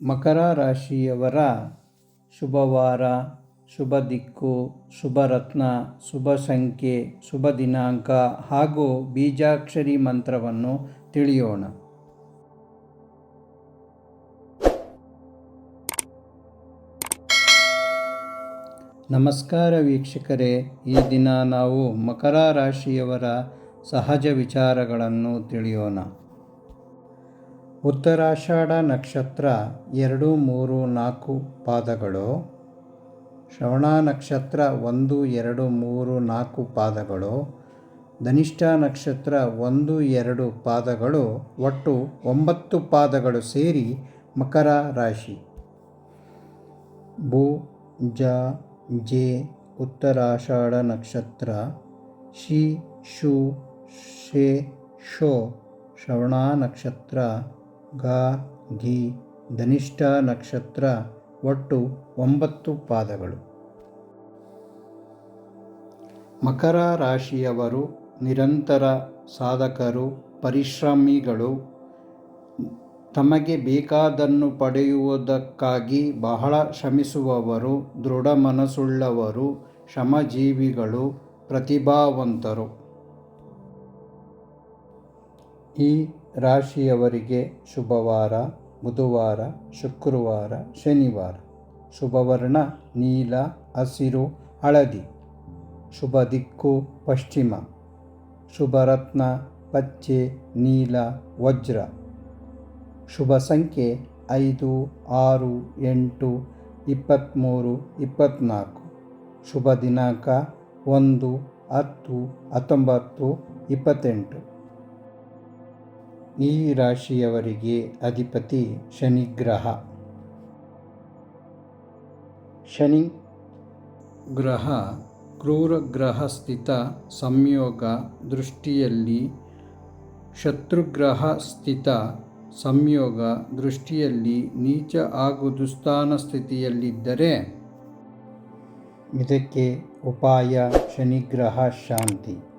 ಮಕರ ರಾಶಿಯವರ ಶುಭವಾರ, ಶುಭ ದಿಕ್ಕು, ಶುಭ ರತ್ನ, ಶುಭ ಸಂಖ್ಯೆ, ಶುಭ ದಿನಾಂಕ ಹಾಗೂ ಬೀಜಾಕ್ಷರಿ ಮಂತ್ರವನ್ನು ತಿಳಿಯೋಣ. ನಮಸ್ಕಾರ ವೀಕ್ಷಕರೇ, ಈ ದಿನ ನಾವು ಮಕರ ರಾಶಿಯವರ ಸಹಜ ವಿಚಾರಗಳನ್ನು ತಿಳಿಯೋಣ. ಉತ್ತರಾಷಾಢ ನಕ್ಷತ್ರ ಎರಡು ಮೂರು ನಾಲ್ಕು ಪಾದಗಳು, ಶ್ರವಣ ನಕ್ಷತ್ರ ಒಂದು ಎರಡು ಮೂರು ನಾಲ್ಕು ಪಾದಗಳು, ಧನಿಷ್ಠ ನಕ್ಷತ್ರ ಒಂದು ಎರಡು ಪಾದಗಳು, ಒಟ್ಟು ಒಂಬತ್ತು ಪಾದಗಳು ಸೇರಿ ಮಕರ ರಾಶಿ. ಭೂ, ಜ, ಜೆ, ಉತ್ತರಾಷಾಢ ನಕ್ಷತ್ರ, ಶಿ, ಶು, ಶೇ, ಶೋ, ಶ್ರವಣ ನಕ್ಷತ್ರ ಗ, ಗಿ, ಧನಿಷ್ಠ ನಕ್ಷತ್ರ ಒಟ್ಟು ಒಂಬತ್ತು ಪಾದಗಳು. ಮಕರ ರಾಶಿಯವರು ನಿರಂತರ ಸಾಧಕರು, ಪರಿಶ್ರಮಿಗಳು, ತಮಗೆ ಬೇಕಾದನ್ನು ಪಡೆಯುವುದಕ್ಕಾಗಿ ಬಹಳ ಶ್ರಮಿಸುವವರು, ದೃಢ ಮನಸ್ಸುಳ್ಳವರು, ಶ್ರಮಜೀವಿಗಳು, ಪ್ರತಿಭಾವಂತರು. ಈ ರಾಶಿಯವರಿಗೆ ಶುಭವಾರ, ಬುಧವಾರ, ಶುಕ್ರವಾರ, ಶನಿವಾರ. ಶುಭವರ್ಣ, ನೀಲ, ಹಸಿರು, ಹಳದಿ. ಶುಭ ದಿಕ್ಕು, ಪಶ್ಚಿಮ. ಶುಭರತ್ನ ಪಚ್ಚೆ, ನೀಲ, ವಜ್ರ. ಶುಭ ಸಂಖ್ಯೆ ಐದು, ಆರು, ಎಂಟು ಇಪ್ಪತ್ತ್ಮೂರು ಇಪ್ಪತ್ತ್ನಾಲ್ಕು ಶುಭ ದಿನಾಂಕ ಒಂದು, ಹತ್ತು, ಹತ್ತೊಂಬತ್ತು, ಇಪ್ಪತ್ತೆಂಟು. ಈ ರಾಶಿಯವರಿಗೆ ಅಧಿಪತಿ ಶನಿಗ್ರಹ. ಶನಿ ಗ್ರಹ ಕ್ರೂರ ಗ್ರಹ ಸ್ಥಿತ ಸಂಯೋಗ ದೃಷ್ಟಿಯಲ್ಲಿ ಶತ್ರುಗ್ರಹ ಸ್ಥಿತ ಸಂಯೋಗ ದೃಷ್ಟಿಯಲ್ಲಿ ನೀಚ ಹಾಗೂ ದುಸ್ಥಾನ ಸ್ಥಿತಿಯಲ್ಲಿದ್ದರೆ, ಇದಕ್ಕೆ ಉಪಾಯ ಶನಿಗ್ರಹ ಶಾಂತಿ.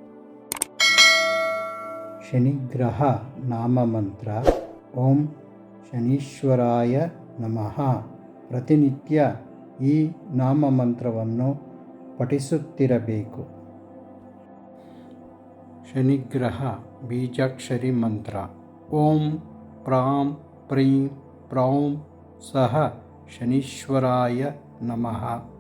ಶನಿಗ್ರಹ ನಾಮಮಂತ್ರ. ಓಂ ಶನೀಶ್ವರಾಯ ನಮಃ. ಪ್ರತಿನಿತ್ಯ ಈ ನಾಮಮಂತ್ರವನ್ನು ಪಠಿಸುತ್ತಿರಬೇಕು. ಶನಿಗ್ರಹ ಬೀಜಾಕ್ಷರಿ ಮಂತ್ರ. ಓಂ ಪ್ರಾಂ ಪ್ರೀಂ ಪ್ರೌಂ ಸಹ ಶನೀಶ್ವರಾಯ ನಮಃ.